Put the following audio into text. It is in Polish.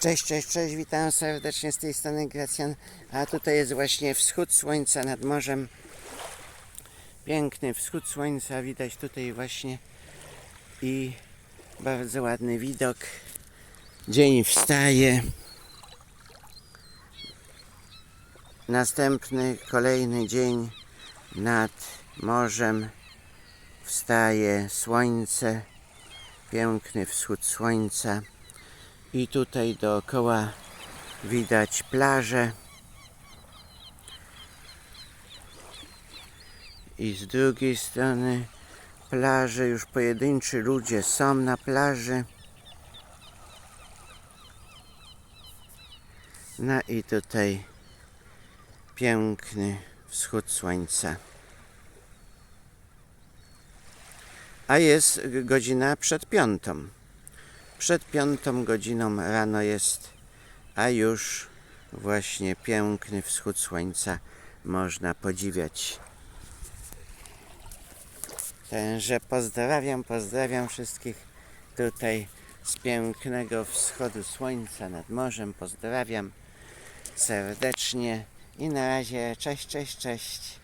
Cześć, cześć, cześć, witam serdecznie z tej strony Gracjan. A tutaj jest właśnie wschód słońca nad morzem. Piękny wschód słońca, widać tutaj właśnie i bardzo ładny widok. Dzień wstaje. Następny, kolejny dzień nad morzem. Wstaje słońce, piękny wschód słońca. I tutaj dookoła widać plażę. I z drugiej strony plaże, już pojedynczy ludzie są na plaży. No i tutaj piękny wschód słońca. A jest godzina przed piątą. Przed piątą godziną rano jest, a już właśnie piękny wschód słońca można podziwiać. Także pozdrawiam, pozdrawiam wszystkich tutaj z pięknego wschodu słońca nad morzem. Pozdrawiam serdecznie i na razie cześć, cześć, cześć.